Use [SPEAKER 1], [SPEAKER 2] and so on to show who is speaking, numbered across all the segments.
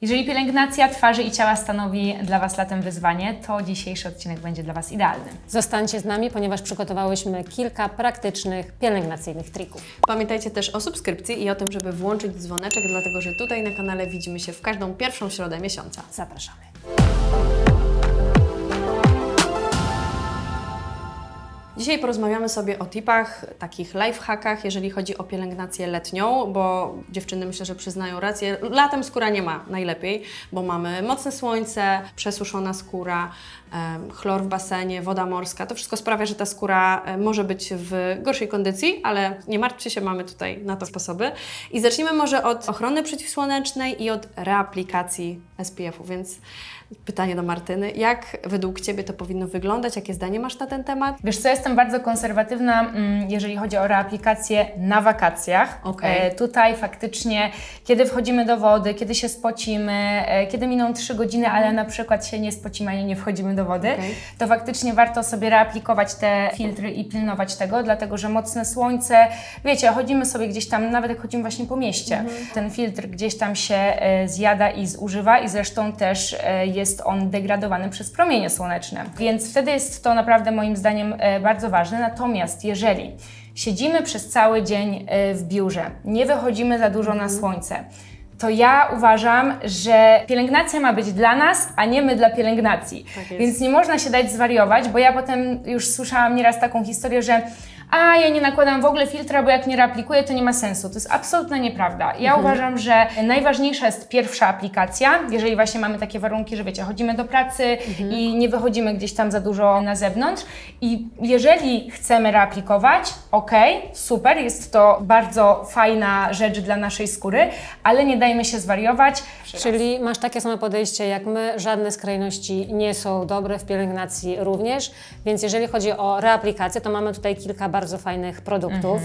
[SPEAKER 1] Jeżeli pielęgnacja twarzy i ciała stanowi dla Was latem wyzwanie, to dzisiejszy odcinek będzie dla Was idealny.
[SPEAKER 2] Zostańcie z nami, ponieważ przygotowałyśmy kilka praktycznych pielęgnacyjnych trików.
[SPEAKER 3] Pamiętajcie też o subskrypcji i o tym, żeby włączyć dzwoneczek, dlatego że tutaj na kanale widzimy się w każdą pierwszą środę miesiąca.
[SPEAKER 2] Zapraszamy.
[SPEAKER 3] Dzisiaj porozmawiamy sobie o tipach, takich lifehackach, jeżeli chodzi o pielęgnację letnią, bo dziewczyny myślę, że przyznają rację. Latem skóra nie ma najlepiej, bo mamy mocne słońce, przesuszona skóra, chlor w basenie, woda morska. To wszystko sprawia, że ta skóra może być w gorszej kondycji, ale nie martwcie się, mamy tutaj na to sposoby. I zacznijmy może od ochrony przeciwsłonecznej i od reaplikacji SPF-u, więc pytanie do Martyny. Jak według Ciebie to powinno wyglądać? Jakie zdanie masz na ten temat?
[SPEAKER 1] Wiesz co, jestem bardzo konserwatywna, mm, jeżeli chodzi o reaplikację na wakacjach.
[SPEAKER 3] Okej.
[SPEAKER 1] E, tutaj faktycznie, kiedy wchodzimy do wody, kiedy się spocimy, e, kiedy miną 3 godziny, ale na przykład się nie spocimy ani nie wchodzimy do wody,
[SPEAKER 3] Okej.
[SPEAKER 1] to faktycznie warto sobie reaplikować te filtry i pilnować tego, dlatego że mocne słońce, wiecie, chodzimy sobie gdzieś tam, nawet jak chodzimy właśnie po mieście, ten filtr gdzieś tam się e, zjada i zużywa i zresztą też e, jest on degradowany przez promienie słoneczne. Więc wtedy jest to naprawdę moim zdaniem e, bardzo ważne. Natomiast jeżeli siedzimy przez cały dzień e, w biurze, nie wychodzimy za dużo na słońce, to ja uważam, że pielęgnacja ma być dla nas, a nie my dla pielęgnacji.
[SPEAKER 3] Tak.
[SPEAKER 1] Więc nie można się dać zwariować, bo ja potem już słyszałam nieraz taką historię, że a ja nie nakładam w ogóle filtra, bo jak nie reaplikuję, to nie ma sensu. To jest absolutna nieprawda. Ja uważam, że najważniejsza jest pierwsza aplikacja, jeżeli właśnie mamy takie warunki, że wiecie, chodzimy do pracy i nie wychodzimy gdzieś tam za dużo na zewnątrz. I jeżeli chcemy reaplikować, ok, super, jest to bardzo fajna rzecz dla naszej skóry, ale nie dajmy się zwariować.
[SPEAKER 2] Czyli masz takie samo podejście jak my, żadne skrajności nie są dobre w pielęgnacji również, więc jeżeli chodzi o reaplikację, to mamy tutaj kilka bardzo fajnych produktów.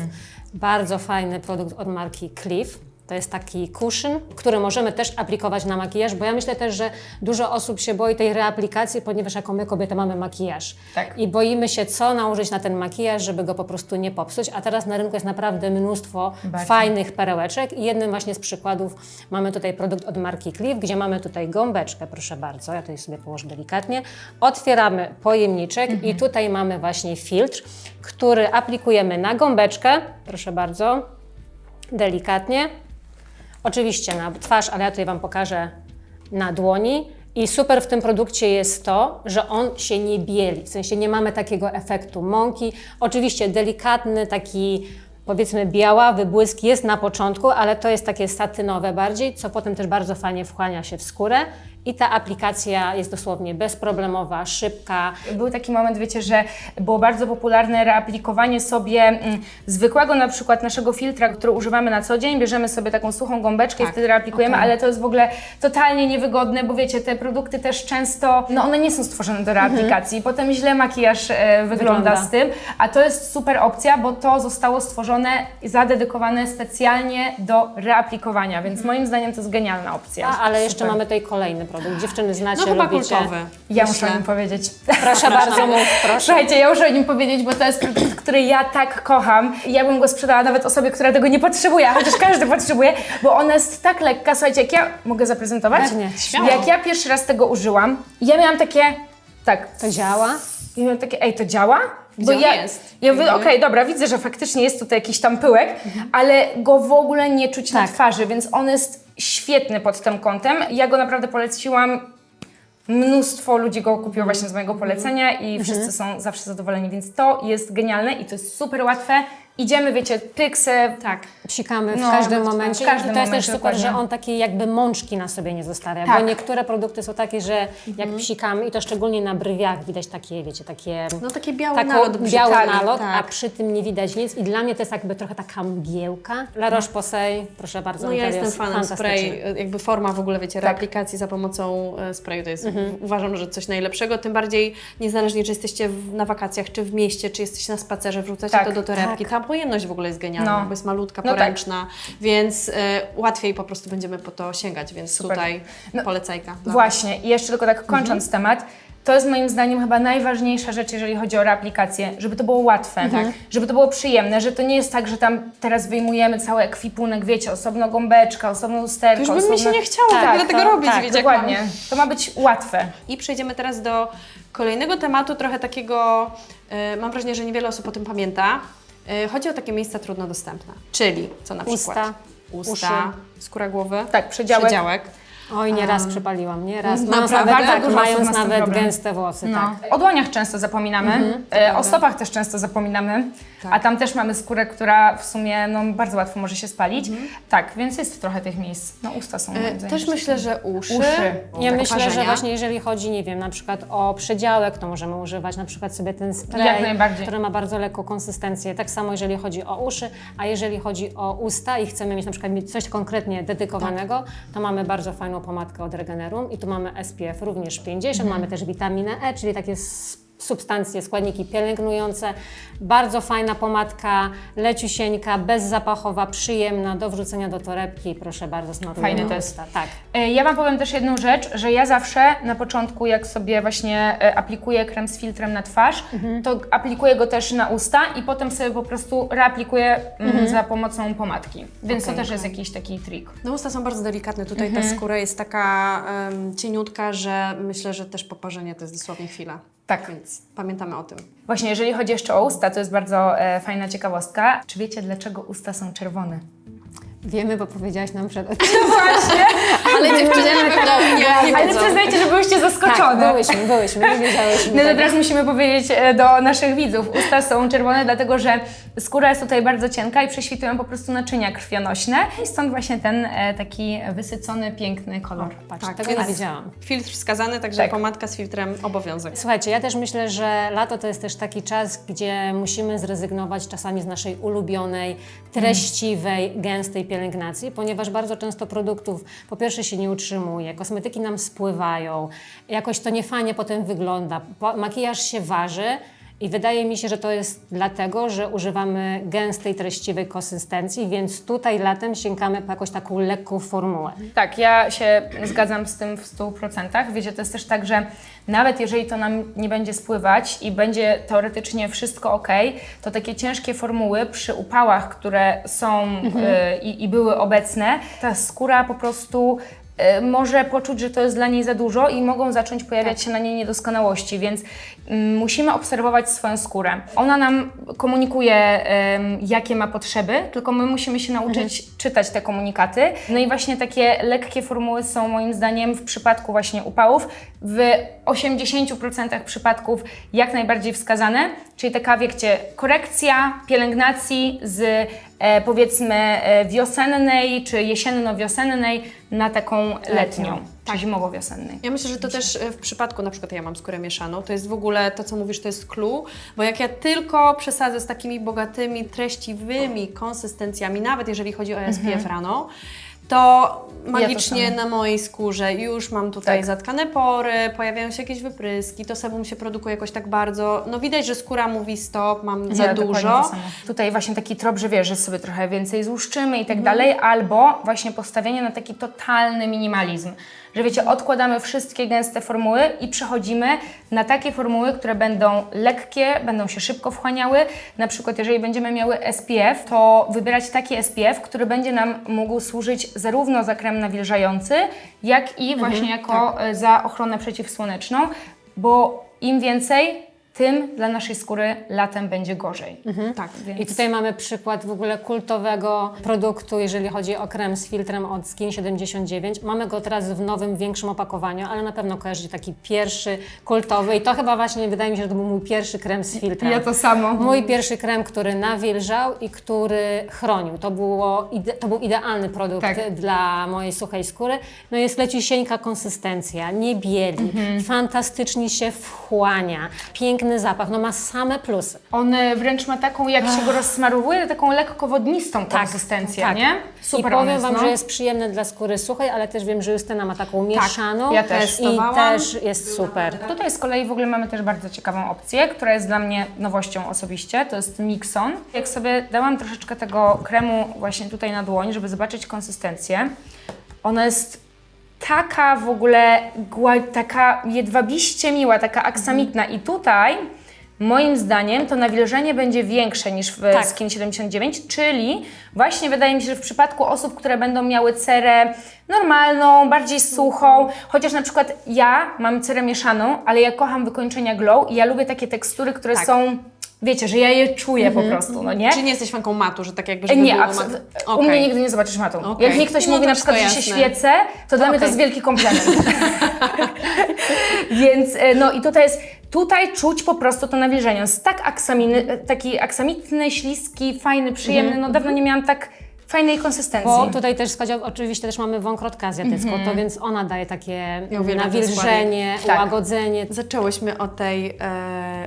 [SPEAKER 2] Bardzo fajny produkt od marki Cliff. To jest taki cushion, który możemy też aplikować na makijaż, bo ja myślę też, że dużo osób się boi tej reaplikacji, ponieważ jako my kobiety mamy makijaż.
[SPEAKER 1] Tak.
[SPEAKER 2] I boimy się, co nałożyć na ten makijaż, żeby go po prostu nie popsuć. A teraz na rynku jest naprawdę mnóstwo
[SPEAKER 1] Bardzo.
[SPEAKER 2] fajnych perełeczek. I jednym właśnie z przykładów mamy tutaj produkt od marki Cliff, gdzie mamy tutaj gąbeczkę, proszę bardzo. Ja tutaj sobie położę delikatnie. Otwieramy pojemniczek i tutaj mamy właśnie filtr, który aplikujemy na gąbeczkę, proszę bardzo, delikatnie. Oczywiście na twarz, ale ja tutaj Wam pokażę na dłoni. I super w tym produkcie jest to, że on się nie bieli, w sensie nie mamy takiego efektu mąki. Oczywiście delikatny, taki powiedzmy białawy błysk jest na początku, ale to jest takie satynowe bardziej, co potem też bardzo fajnie wchłania się w skórę. I ta aplikacja jest dosłownie bezproblemowa, szybka.
[SPEAKER 1] Był taki moment, wiecie, że było bardzo popularne reaplikowanie sobie mm, zwykłego na przykład naszego filtra, który używamy na co dzień, bierzemy sobie taką suchą gąbeczkę i wtedy reaplikujemy, ale to jest w ogóle totalnie niewygodne, bo wiecie, te produkty też często, no one nie są stworzone do reaplikacji, potem źle makijaż e, wygląda,
[SPEAKER 2] Wygląda.
[SPEAKER 1] z tym, a to jest super opcja, bo to zostało stworzone i zadedykowane specjalnie do reaplikowania, więc moim zdaniem to jest genialna opcja.
[SPEAKER 2] A, ale jeszcze
[SPEAKER 1] Super.
[SPEAKER 2] mamy tutaj kolejny produkt. Dziewczyny znacie,
[SPEAKER 3] No chyba
[SPEAKER 2] lubicie.
[SPEAKER 3] kultowy.
[SPEAKER 1] Ja
[SPEAKER 3] Myślę.
[SPEAKER 1] muszę o nim powiedzieć.
[SPEAKER 2] Proszę bardzo, mów, proszę.
[SPEAKER 1] Słuchajcie, ja muszę o nim powiedzieć, bo to jest produkt, który ja tak kocham. I Ja bym go sprzedała nawet osobie, która tego nie potrzebuje, a chociaż każdy potrzebuje, bo ona jest tak lekka. Słuchajcie, jak ja mogę zaprezentować?
[SPEAKER 2] Pewnie,
[SPEAKER 3] śmiało.
[SPEAKER 1] Jak ja pierwszy raz tego użyłam, ja miałam takie, tak,
[SPEAKER 2] To działa?
[SPEAKER 1] i miałam takie, ej, to działa?
[SPEAKER 3] Gdzie on
[SPEAKER 1] ja,
[SPEAKER 3] jest?
[SPEAKER 1] Ja mówię, okej, dobra, widzę, że faktycznie jest tutaj jakiś tam pyłek, ale go w ogóle nie czuć na
[SPEAKER 2] Tak.
[SPEAKER 1] twarzy, więc on jest świetny pod tym kątem. Ja go naprawdę poleciłam. Mnóstwo ludzi go kupiło właśnie z mojego polecenia i wszyscy są zawsze zadowoleni, więc to jest genialne i to jest super łatwe. Idziemy, wiecie, pyksy,
[SPEAKER 3] Tak.
[SPEAKER 2] Psikamy w
[SPEAKER 1] No,
[SPEAKER 2] każdym
[SPEAKER 1] w
[SPEAKER 2] momencie.
[SPEAKER 1] każdym
[SPEAKER 2] I to jest
[SPEAKER 1] momencie,
[SPEAKER 2] też super,
[SPEAKER 1] dokładnie.
[SPEAKER 2] że on takiej jakby mączki na sobie nie zostawia,
[SPEAKER 1] Tak.
[SPEAKER 2] bo niektóre produkty są takie, że jak psikamy i to szczególnie na brwiach widać takie, wiecie, takie
[SPEAKER 3] No taki biały
[SPEAKER 2] taką,
[SPEAKER 3] nalot przy
[SPEAKER 2] biały
[SPEAKER 3] tak,
[SPEAKER 2] nalot,
[SPEAKER 3] tak.
[SPEAKER 2] a przy tym nie widać nic i dla mnie to jest jakby trochę taka mgiełka. La Roche-Posay, proszę bardzo,
[SPEAKER 3] No ja
[SPEAKER 2] Natalia,
[SPEAKER 3] jestem
[SPEAKER 2] jest
[SPEAKER 3] fanem
[SPEAKER 2] fantastyczny.
[SPEAKER 3] spray, jakby forma w ogóle, wiecie, reaplikacji za pomocą e, sprayu to jest, uważam, że coś najlepszego, tym bardziej niezależnie, czy jesteście w, na wakacjach, czy w mieście, czy jesteście na spacerze, wrzucacie
[SPEAKER 1] Tak,
[SPEAKER 3] to do torebki, ta pojemność w ogóle jest genialna,
[SPEAKER 1] No.
[SPEAKER 3] bo jest malutka,
[SPEAKER 1] No tak.
[SPEAKER 3] poręczna, więc e, łatwiej po prostu będziemy po to sięgać, więc
[SPEAKER 1] Super.
[SPEAKER 3] tutaj
[SPEAKER 1] No,
[SPEAKER 3] polecajka.
[SPEAKER 1] Właśnie, i jeszcze tylko tak kończąc temat, To jest moim zdaniem chyba najważniejsza rzecz, jeżeli chodzi o reaplikację, żeby to było łatwe, żeby to było przyjemne, że to nie jest tak, że tam teraz wyjmujemy cały ekwipunek, wiecie, osobno gąbeczka, osobno lusterko.
[SPEAKER 3] To już by mi się
[SPEAKER 1] osobno-
[SPEAKER 3] nie chciało w ogóle tego
[SPEAKER 1] to-
[SPEAKER 3] robić,
[SPEAKER 1] tak,
[SPEAKER 3] wiecie,
[SPEAKER 1] dokładnie. To ma być łatwe.
[SPEAKER 3] I przejdziemy teraz do kolejnego tematu, trochę takiego, e, mam wrażenie, że niewiele osób o tym pamięta. E, chodzi o takie miejsca trudno dostępne, czyli co na
[SPEAKER 2] Usta,
[SPEAKER 3] przykład? Usta,
[SPEAKER 2] uszy.
[SPEAKER 3] skóra głowy,
[SPEAKER 1] Tak, przedziałek.
[SPEAKER 3] przedziałek.
[SPEAKER 2] Oj, nieraz przepaliłam, nieraz.
[SPEAKER 3] Naprawdę?
[SPEAKER 2] Mając nawet,
[SPEAKER 1] Bardzo
[SPEAKER 2] tak,
[SPEAKER 1] dużo osób
[SPEAKER 2] mając
[SPEAKER 1] ma z tym
[SPEAKER 2] nawet
[SPEAKER 1] problem.
[SPEAKER 2] gęste włosy,
[SPEAKER 1] No.
[SPEAKER 2] tak.
[SPEAKER 1] O dłoniach często zapominamy, e, o stopach też często zapominamy, a tam też mamy skórę, która w sumie no, bardzo łatwo może się spalić. Tak, więc jest trochę tych miejsc. No usta są moim
[SPEAKER 3] E,
[SPEAKER 1] zdaniem
[SPEAKER 3] też myślę, że uszy.
[SPEAKER 1] Uszy.
[SPEAKER 2] Ja
[SPEAKER 3] tak,
[SPEAKER 2] myślę, że właśnie jeżeli chodzi, nie wiem, na przykład o przedziałek, to możemy używać na przykład sobie ten
[SPEAKER 1] Jak
[SPEAKER 2] spray,
[SPEAKER 1] najbardziej.
[SPEAKER 2] który ma bardzo lekką konsystencję. Tak samo jeżeli chodzi o uszy, a jeżeli chodzi o usta i chcemy mieć na przykład mieć coś konkretnie dedykowanego, to mamy bardzo fajną pomadkę od Regenerum i tu mamy SPF również 50, mamy też witaminę E, czyli takie s- substancje, składniki pielęgnujące. Bardzo fajna pomadka, leciusieńka, bezzapachowa, przyjemna, do wrzucenia do torebki. Proszę bardzo, smakuje
[SPEAKER 1] Fajny
[SPEAKER 2] na
[SPEAKER 1] test.
[SPEAKER 2] usta. Tak.
[SPEAKER 1] E, Ja Wam powiem też jedną rzecz, że ja zawsze na początku, jak sobie właśnie e, aplikuję krem z filtrem na twarz, to aplikuję go też na usta i potem sobie po prostu reaplikuję mm, za pomocą pomadki. Więc to też jest jakiś taki trik.
[SPEAKER 3] No usta są bardzo delikatne, tutaj
[SPEAKER 1] Mhm.
[SPEAKER 3] ta skóra jest taka em, cieniutka, że myślę, że też poparzenie to jest dosłownie chwila.
[SPEAKER 1] Tak.
[SPEAKER 3] Więc pamiętamy o tym.
[SPEAKER 1] Właśnie, jeżeli chodzi jeszcze o usta, to jest bardzo e, fajna ciekawostka. Czy wiecie, dlaczego usta są czerwone?
[SPEAKER 2] Wiemy, bo powiedziałaś nam przed
[SPEAKER 3] Ale dziewczyny na pewno nie, nie
[SPEAKER 1] Ale
[SPEAKER 3] wiedzą.
[SPEAKER 1] przyznajcie, że byłyście
[SPEAKER 2] Tak,
[SPEAKER 1] zaskoczone.
[SPEAKER 2] byłyśmy, byłyśmy, nie wiedziałyśmy.
[SPEAKER 1] No to teraz musimy powiedzieć e, do naszych widzów. Usta są czerwone, dlatego że skóra jest tutaj bardzo cienka i prześwitują po prostu naczynia krwionośne. I stąd właśnie ten e, taki wysycony, piękny kolor.
[SPEAKER 2] Patrz,
[SPEAKER 3] Tak,
[SPEAKER 2] tego nie
[SPEAKER 3] więc
[SPEAKER 2] wiedziałam.
[SPEAKER 3] Filtr wskazany, także
[SPEAKER 1] Tak.
[SPEAKER 3] pomadka z filtrem obowiązek.
[SPEAKER 2] Słuchajcie, ja też myślę, że lato to jest też taki czas, gdzie musimy zrezygnować czasami z naszej ulubionej, treściwej, gęstej pielęgnacji, ponieważ bardzo często produktów po pierwsze się nie utrzymuje, kosmetyki nam spływają, jakoś to niefajnie potem wygląda, makijaż się waży. I wydaje mi się, że to jest dlatego, że używamy gęstej, treściwej konsystencji, więc tutaj latem sięgamy po jakąś taką lekką formułę.
[SPEAKER 1] Tak, ja się zgadzam z tym w 100%. Wiecie, to jest też tak, że nawet jeżeli to nam nie będzie spływać i będzie teoretycznie wszystko ok, to takie ciężkie formuły przy upałach, które są y, i, były obecne, ta skóra po prostu może poczuć, że to jest dla niej za dużo i mogą zacząć pojawiać się na niej niedoskonałości, więc mm, musimy obserwować swoją skórę. Ona nam komunikuje, em, jakie ma potrzeby, tylko my musimy się nauczyć czytać te komunikaty. No i właśnie takie lekkie formuły są moim zdaniem w przypadku właśnie upałów w 80% przypadków jak najbardziej wskazane, czyli taka, wiecie, korekcja pielęgnacji z powiedzmy e, wiosennej czy jesienno-wiosennej na taką letnią, czy zimowo-wiosennej.
[SPEAKER 3] Ja myślę, że to też e, w przypadku, na przykład ja mam skórę mieszaną, to jest w ogóle to, co mówisz, to jest clue, bo jak ja tylko przesadzę z takimi bogatymi, treściwymi konsystencjami, nawet jeżeli chodzi o SPF rano, to magicznie na mojej skórze już mam tutaj
[SPEAKER 1] Tak.
[SPEAKER 3] zatkane pory, pojawiają się jakieś wypryski, to sebum się produkuje jakoś tak bardzo, no widać, że skóra mówi stop, mam za
[SPEAKER 1] Ja dokładnie
[SPEAKER 3] dużo.
[SPEAKER 1] to samo. Tutaj właśnie taki trop, że wiesz, że sobie trochę więcej złuszczymy i tak
[SPEAKER 3] Mhm.
[SPEAKER 1] dalej, albo właśnie postawienie na taki totalny minimalizm. Że wiecie, odkładamy wszystkie gęste formuły i przechodzimy na takie formuły, które będą lekkie, będą się szybko wchłaniały. Na przykład, jeżeli będziemy miały SPF, to wybierać taki SPF, który będzie nam mógł służyć zarówno za krem nawilżający, jak
[SPEAKER 3] Mhm,
[SPEAKER 1] i właśnie
[SPEAKER 3] tak.
[SPEAKER 1] jako e, za ochronę przeciwsłoneczną, bo im więcej, tym dla naszej skóry latem będzie gorzej.
[SPEAKER 3] Tak.
[SPEAKER 1] Więc...
[SPEAKER 2] I tutaj mamy przykład w ogóle kultowego produktu, jeżeli chodzi o krem z filtrem od Skin 79. Mamy go teraz w nowym, większym opakowaniu, ale na pewno kojarzycie taki pierwszy kultowy i to chyba właśnie wydaje mi się, że to był mój pierwszy krem z filtrem.
[SPEAKER 1] Ja to samo.
[SPEAKER 2] Mój pierwszy krem, który nawilżał i który chronił. To, było ide- to był idealny produkt
[SPEAKER 1] Tak.
[SPEAKER 2] dla mojej suchej skóry. No jest leciusieńka konsystencja, nie bieli,
[SPEAKER 1] Mhm.
[SPEAKER 2] fantastycznie się wchłania, piękny zapach, no ma same plusy.
[SPEAKER 1] On e, wręcz ma taką, jak się go rozsmarowuje, taką lekko wodnistą konsystencję,
[SPEAKER 2] tak.
[SPEAKER 1] nie?
[SPEAKER 2] I
[SPEAKER 1] Super on
[SPEAKER 2] powiem
[SPEAKER 1] jest,
[SPEAKER 2] Wam,
[SPEAKER 1] no.
[SPEAKER 2] że jest przyjemny dla skóry suchej, ale też wiem, że Justyna ma taką mieszaną
[SPEAKER 1] ja też.
[SPEAKER 2] i
[SPEAKER 3] Testowałam.
[SPEAKER 2] też jest super.
[SPEAKER 1] Tutaj z kolei w ogóle mamy też bardzo ciekawą opcję, która jest dla mnie nowością osobiście, to jest Mixon. Jak sobie dałam troszeczkę tego kremu właśnie tutaj na dłoń, żeby zobaczyć konsystencję, ona jest taka w ogóle, taka jedwabiście miła, taka aksamitna i tutaj moim zdaniem to nawilżenie będzie większe niż w
[SPEAKER 2] Tak.
[SPEAKER 1] Skin 79, czyli właśnie wydaje mi się, że w przypadku osób, które będą miały cerę normalną, bardziej suchą, chociaż na przykład ja mam cerę mieszaną, ale ja kocham wykończenia glow i ja lubię takie tekstury, które
[SPEAKER 3] Tak.
[SPEAKER 1] są, wiecie, że ja je czuję po prostu, no nie?
[SPEAKER 3] Czy nie jesteś fanką matu, że tak jakby żeby
[SPEAKER 1] Nie,
[SPEAKER 3] było mat-
[SPEAKER 1] U
[SPEAKER 3] Okej.
[SPEAKER 1] mnie nigdy nie zobaczysz matu.
[SPEAKER 3] Okej.
[SPEAKER 1] Jak mi ktoś
[SPEAKER 3] No
[SPEAKER 1] mówi
[SPEAKER 3] to
[SPEAKER 1] na przykład, że
[SPEAKER 3] wszystko
[SPEAKER 1] się
[SPEAKER 3] jasne.
[SPEAKER 1] świecę, to dla mnie to
[SPEAKER 3] Okej.
[SPEAKER 1] jest wielki komplement. Więc e, no i tutaj jest, tutaj czuć po prostu to nawilżenie. On jest tak aksaminy, e, taki aksamitny, śliski, fajny, przyjemny. No dawno nie miałam tak fajnej konsystencji.
[SPEAKER 2] Bo tutaj też Skadzia, oczywiście też mamy wąkrotkę azjatycką, to więc ona daje takie
[SPEAKER 3] Ja uwielbiam ten
[SPEAKER 2] nawilżenie,
[SPEAKER 1] Tak.
[SPEAKER 2] ułagodzenie.
[SPEAKER 3] Zaczęłyśmy o tej, e,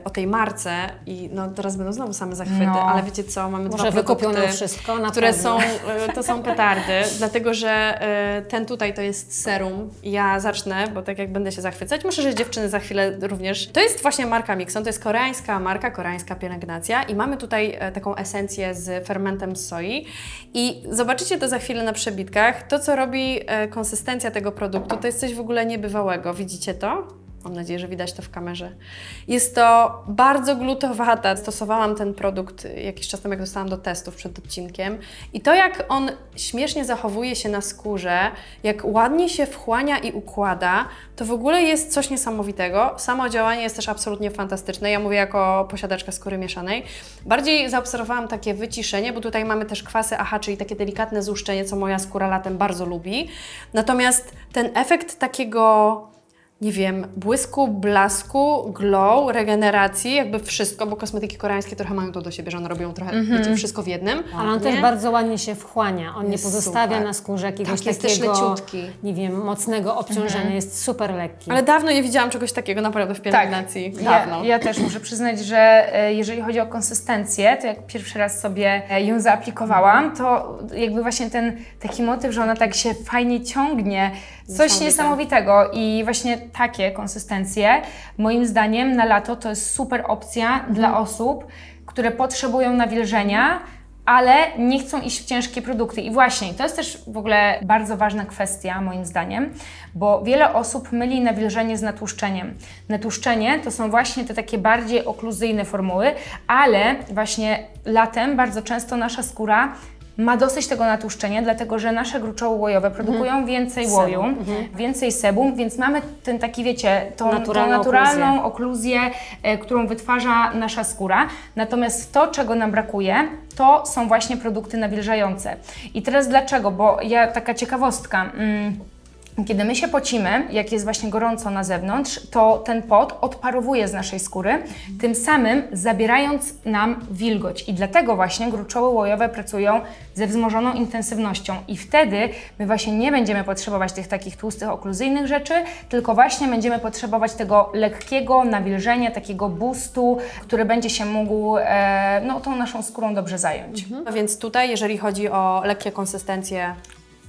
[SPEAKER 3] o tej marce i no teraz będą znowu same zachwyty,
[SPEAKER 1] No.
[SPEAKER 3] ale wiecie co, mamy
[SPEAKER 2] Może
[SPEAKER 3] dwa produkty,
[SPEAKER 2] nam wszystko, na
[SPEAKER 3] które
[SPEAKER 2] pewno.
[SPEAKER 3] są, e, to są petardy, dlatego że e, ten tutaj to jest serum. Ja zacznę, bo tak jak będę się zachwycać, myślę, że dziewczyny za chwilę również. To jest właśnie marka Mixon, to jest koreańska marka, koreańska pielęgnacja i mamy tutaj e, taką esencję z fermentem z soi i zobaczycie to za chwilę na przebitkach. To, co robi konsystencja tego produktu, to jest coś w ogóle niebywałego. Widzicie to? Mam nadzieję, że widać to w kamerze. Jest to bardzo glutowata. Stosowałam ten produkt jakiś czas temu, jak dostałam do testów przed odcinkiem. I to, jak on śmiesznie zachowuje się na skórze, jak ładnie się wchłania i układa, to w ogóle jest coś niesamowitego. Samo działanie jest też absolutnie fantastyczne. Ja mówię jako posiadaczka skóry mieszanej. Bardziej zaobserwowałam takie wyciszenie, bo tutaj mamy też kwasy AHA, czyli takie delikatne złuszczenie, co moja skóra latem bardzo lubi. Natomiast ten efekt takiego nie wiem, błysku, blasku, glow, regeneracji, jakby wszystko, bo kosmetyki koreańskie trochę mają to do siebie, że one robią trochę, wiecie, wszystko w jednym.
[SPEAKER 2] Ale on
[SPEAKER 3] Nie?
[SPEAKER 2] też bardzo ładnie się wchłania. On nie
[SPEAKER 3] Jest
[SPEAKER 2] pozostawia
[SPEAKER 3] super.
[SPEAKER 2] na skórze jakiegoś
[SPEAKER 3] Tak, jest też
[SPEAKER 2] takiego,
[SPEAKER 3] leciutki.
[SPEAKER 2] nie wiem, mocnego obciążenia. Jest super lekki.
[SPEAKER 3] Ale dawno nie widziałam czegoś takiego naprawdę w pielęgnacji.
[SPEAKER 1] Ja,
[SPEAKER 3] Dawno.
[SPEAKER 1] ja też muszę przyznać, że e, jeżeli chodzi o konsystencję, to jak pierwszy raz sobie e, ją zaaplikowałam, to jakby właśnie ten taki motyw, że ona tak się fajnie ciągnie, coś
[SPEAKER 3] Niesamowite.
[SPEAKER 1] niesamowitego i właśnie takie konsystencje moim zdaniem na lato to jest super opcja dla osób, które potrzebują nawilżenia, ale nie chcą iść w ciężkie produkty. I właśnie, to jest też w ogóle bardzo ważna kwestia, moim zdaniem, bo wiele osób myli nawilżenie z natłuszczeniem. Natłuszczenie to są właśnie te takie bardziej okluzyjne formuły, ale właśnie latem bardzo często nasza skóra ma dosyć tego natłuszczenia, dlatego że nasze gruczoły łojowe produkują więcej łoju, więcej sebum, więc mamy ten taki, wiecie, tą
[SPEAKER 2] Naturalną
[SPEAKER 1] tą naturalną okluzję, e, którą wytwarza nasza skóra. Natomiast to, czego nam brakuje, to są właśnie produkty nawilżające. I teraz dlaczego? Bo ja taka ciekawostka. Mm, kiedy my się pocimy, jak jest właśnie gorąco na zewnątrz, to ten pot odparowuje z naszej skóry, tym samym zabierając nam wilgoć. I dlatego właśnie gruczoły łojowe pracują ze wzmożoną intensywnością. I wtedy my właśnie nie będziemy potrzebować tych takich tłustych, okluzyjnych rzeczy, tylko właśnie będziemy potrzebować tego lekkiego nawilżenia, takiego boostu, który będzie się mógł e, no, tą naszą skórą dobrze zająć.
[SPEAKER 3] No Więc tutaj, jeżeli chodzi o lekkie konsystencje,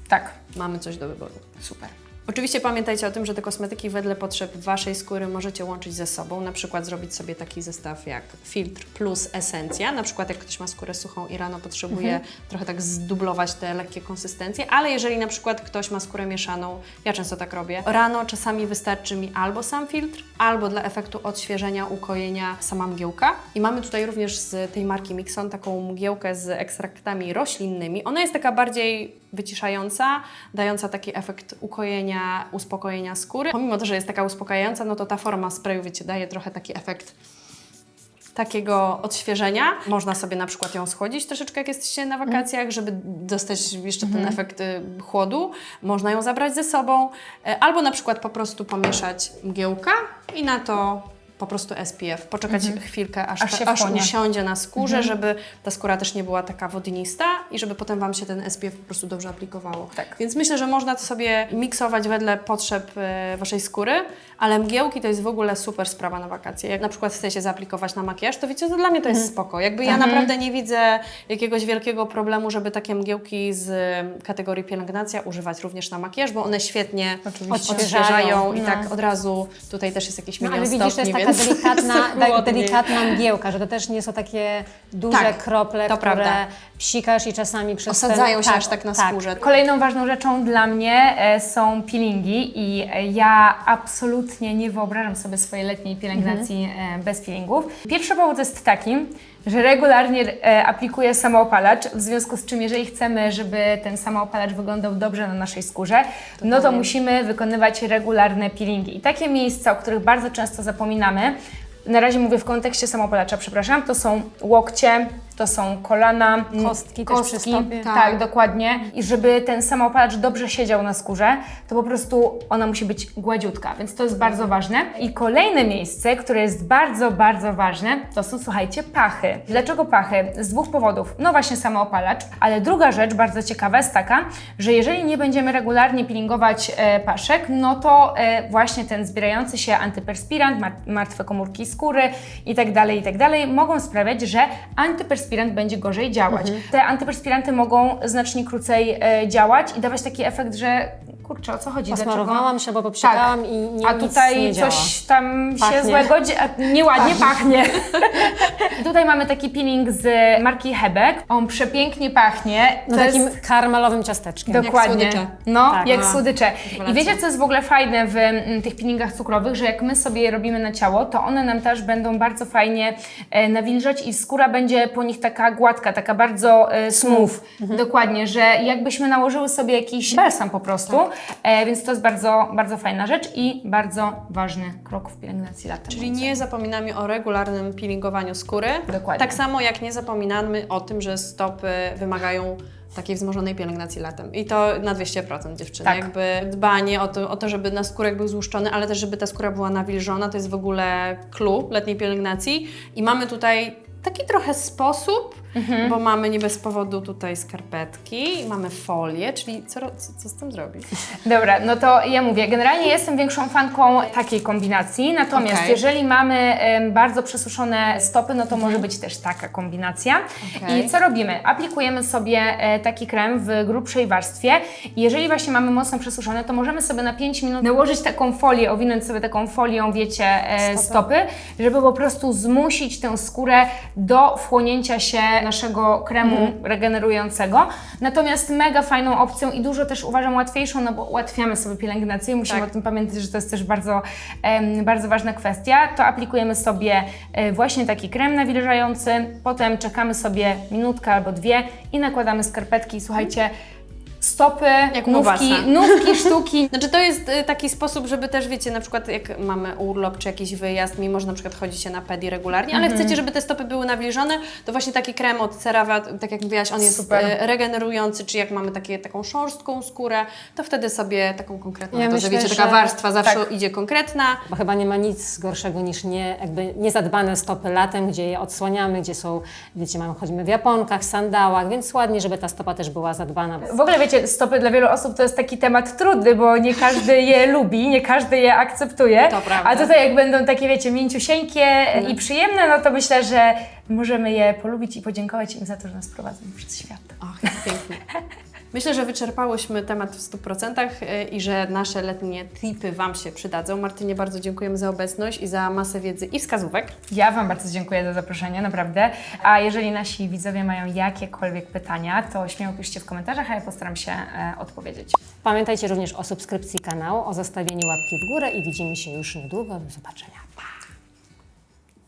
[SPEAKER 1] Tak.
[SPEAKER 3] mamy coś do wyboru. Super. Oczywiście pamiętajcie o tym, że te kosmetyki wedle potrzeb Waszej skóry możecie łączyć ze sobą. Na przykład zrobić sobie taki zestaw jak filtr plus esencja. Na przykład jak ktoś ma skórę suchą i rano potrzebuje trochę tak zdublować te lekkie konsystencje, ale jeżeli na przykład ktoś ma skórę mieszaną, ja często tak robię, rano czasami wystarczy mi albo sam filtr, albo dla efektu odświeżenia, ukojenia sama mgiełka. I mamy tutaj również z tej marki Mixon taką mgiełkę z ekstraktami roślinnymi. Ona jest taka bardziej wyciszająca, dająca taki efekt ukojenia, uspokojenia skóry. Pomimo to, że jest taka uspokajająca, no to ta forma sprayu, wiecie, daje trochę taki efekt takiego odświeżenia. Można sobie na przykład ją schłodzić troszeczkę, jak jesteście na wakacjach, żeby dostać jeszcze ten efekt y, chłodu. Można ją zabrać ze sobą, y, albo na przykład po prostu pomieszać mgiełka i na to po prostu SPF. Poczekać chwilkę, aż,
[SPEAKER 1] Aż
[SPEAKER 3] ta, aż usiądzie na skórze, żeby ta skóra też nie była taka wodnista i żeby potem Wam się ten SPF po prostu dobrze aplikowało.
[SPEAKER 1] Tak.
[SPEAKER 3] Więc myślę, że można to sobie miksować wedle potrzeb e, Waszej skóry, ale mgiełki to jest w ogóle super sprawa na wakacje. Jak na przykład chcecie zaaplikować na makijaż, to wiecie, to dla mnie to jest
[SPEAKER 1] Mhm.
[SPEAKER 3] spoko. Jakby ja naprawdę nie widzę jakiegoś wielkiego problemu, żeby takie mgiełki z e, kategorii pielęgnacja używać również na makijaż, bo one świetnie
[SPEAKER 1] Oczywiście.
[SPEAKER 3] odświeżają i
[SPEAKER 1] No.
[SPEAKER 3] tak od razu tutaj też jest jakiś
[SPEAKER 2] No,
[SPEAKER 3] milion
[SPEAKER 2] ale widzisz, to
[SPEAKER 3] stopni,
[SPEAKER 2] jest taka
[SPEAKER 3] więc
[SPEAKER 2] delikatna, tak, delikatna mgiełka, że to też nie są takie duże
[SPEAKER 3] Tak,
[SPEAKER 2] krople,
[SPEAKER 3] to
[SPEAKER 2] które
[SPEAKER 3] prawda.
[SPEAKER 2] psikasz i czasami przez
[SPEAKER 3] Osadzają
[SPEAKER 2] ten,
[SPEAKER 3] się aż tak na skórze.
[SPEAKER 1] Kolejną ważną rzeczą dla mnie e, są peelingi i e, ja absolutnie nie wyobrażam sobie swojej letniej pielęgnacji e, bez peelingów. Pierwszy powód jest taki, że regularnie e, aplikuję samoopalacz, w związku z czym jeżeli chcemy, żeby ten samoopalacz wyglądał dobrze na naszej skórze, no to musimy wykonywać regularne peelingi. I takie miejsca, o których bardzo często zapominamy, na razie mówię w kontekście samoopalacza, przepraszam, to są łokcie, to są kolana,
[SPEAKER 2] Kostki też przy stopie.
[SPEAKER 1] tak,
[SPEAKER 3] Tak.
[SPEAKER 1] dokładnie. I żeby ten samoopalacz dobrze siedział na skórze, to po prostu ona musi być gładziutka, więc to jest bardzo ważne. I kolejne miejsce, które jest bardzo, bardzo ważne, to są, słuchajcie, pachy. Dlaczego pachy? Z dwóch powodów. No właśnie samoopalacz, ale druga rzecz bardzo ciekawa jest taka, że jeżeli nie będziemy regularnie peelingować e, paszek, no to e, właśnie ten zbierający się antyperspirant, mar- martwe komórki skóry i tak dalej, i tak dalej, mogą sprawiać, że antyperspirant będzie gorzej działać. Te antyperspiranty mogą znacznie krócej e, działać i dawać taki efekt, że kurczę, o co chodzi?
[SPEAKER 2] Posmarowałam się, bo popsikałam i nie,
[SPEAKER 1] Tak. A
[SPEAKER 2] nic
[SPEAKER 1] tutaj
[SPEAKER 2] nie działa.
[SPEAKER 1] coś tam się
[SPEAKER 2] Pachnie.
[SPEAKER 1] złego, dzie- a nieładnie pachnie. tutaj mamy taki peeling z marki Hebek. On przepięknie pachnie.
[SPEAKER 2] No
[SPEAKER 1] To
[SPEAKER 2] takim
[SPEAKER 1] jest-
[SPEAKER 2] karmelowym ciasteczkiem.
[SPEAKER 1] Dokładnie.
[SPEAKER 3] słodycze.
[SPEAKER 1] No,
[SPEAKER 2] Tak,
[SPEAKER 1] jak
[SPEAKER 2] no.
[SPEAKER 1] słodycze. I wiecie, co jest w ogóle fajne w mm, tych peelingach cukrowych, że jak my sobie je robimy na ciało, to one nam też będą bardzo fajnie e, nawilżać i skóra będzie po nich taka gładka, taka bardzo e, smooth.
[SPEAKER 2] Mhm.
[SPEAKER 1] Dokładnie, że jakbyśmy nałożyły sobie jakiś balsam po prostu.
[SPEAKER 2] Tak.
[SPEAKER 1] E, więc to jest bardzo, bardzo fajna rzecz i bardzo ważny krok w pielęgnacji latem.
[SPEAKER 3] Czyli nie zapominamy o regularnym peelingowaniu skóry.
[SPEAKER 1] Dokładnie.
[SPEAKER 3] Tak samo jak nie zapominamy o tym, że stopy wymagają takiej wzmożonej pielęgnacji latem. I to na 200% dziewczyny.
[SPEAKER 1] Tak.
[SPEAKER 3] Jakby dbanie o to, o to, żeby naskórek był złuszczony, ale też żeby ta skóra była nawilżona, to jest w ogóle clue letniej pielęgnacji. I mamy tutaj taki trochę sposób,
[SPEAKER 1] Mhm.
[SPEAKER 3] bo mamy nie bez powodu tutaj skarpetki, mamy folię, czyli co, co, co z tym zrobić?
[SPEAKER 1] Dobra, no to ja mówię, generalnie jestem większą fanką takiej kombinacji, natomiast
[SPEAKER 3] Okej.
[SPEAKER 1] jeżeli mamy bardzo przesuszone stopy, no to może być też taka kombinacja.
[SPEAKER 3] Okej.
[SPEAKER 1] I co robimy? Aplikujemy sobie e, taki krem w grubszej warstwie i jeżeli właśnie mamy mocno przesuszone, to możemy sobie na 5 minut nałożyć taką folię, owinąć sobie taką folią, wiecie, e, stopy, żeby po prostu zmusić tę skórę do wchłonięcia się naszego kremu regenerującego. Natomiast mega fajną opcją i dużo też uważam łatwiejszą, no bo ułatwiamy sobie pielęgnację, musimy
[SPEAKER 3] Tak.
[SPEAKER 1] o tym pamiętać, że to jest też bardzo, bardzo ważna kwestia. To aplikujemy sobie e, właśnie taki krem nawilżający, potem czekamy sobie minutkę albo dwie i nakładamy skarpetki. Słuchajcie, stopy,
[SPEAKER 3] Jak
[SPEAKER 1] nówki, nówki, sztuki.
[SPEAKER 3] Znaczy to jest y, taki sposób, żeby też, wiecie, na przykład jak mamy urlop czy jakiś wyjazd, mimo że na przykład chodzicie na pedi regularnie, ale
[SPEAKER 1] Mhm.
[SPEAKER 3] chcecie, żeby te stopy były nawilżone, to właśnie taki krem od CeraVe, tak jak mówiłaś, on jest
[SPEAKER 1] Super.
[SPEAKER 3] y, regenerujący, czy jak mamy takie, taką szorstką skórę, to wtedy sobie taką konkretną,
[SPEAKER 2] Ja
[SPEAKER 3] to,
[SPEAKER 2] myślę,
[SPEAKER 3] że wiecie, taka warstwa zawsze
[SPEAKER 1] tak.
[SPEAKER 3] idzie konkretna.
[SPEAKER 2] Bo chyba nie ma nic gorszego niż nie, jakby niezadbane stopy latem, gdzie je odsłaniamy, gdzie są, wiecie, mamy, chodzimy w japonkach, sandałach, więc ładnie, żeby ta stopa też była zadbana.
[SPEAKER 1] W ogóle wiecie, stopy dla wielu osób to jest taki temat trudny, bo nie każdy je lubi, nie każdy je akceptuje.
[SPEAKER 3] To prawda.
[SPEAKER 1] A tutaj jak będą takie, wiecie, mięciusieńkie i przyjemne, no to myślę, że możemy je polubić i podziękować im za to, że nas prowadzą przez świat.
[SPEAKER 3] Och, pięknie. Myślę, że wyczerpałyśmy temat w 100% y, i że nasze letnie tipy Wam się przydadzą. Martynie, bardzo dziękujemy za obecność i za masę wiedzy i wskazówek.
[SPEAKER 1] Ja Wam bardzo dziękuję za zaproszenie, naprawdę. A jeżeli nasi widzowie mają jakiekolwiek pytania, to śmiało piszcie w komentarzach, a ja postaram się e, odpowiedzieć.
[SPEAKER 2] Pamiętajcie również o subskrypcji kanału, o zostawieniu łapki w górę i widzimy się już niedługo. Do zobaczenia. Pa!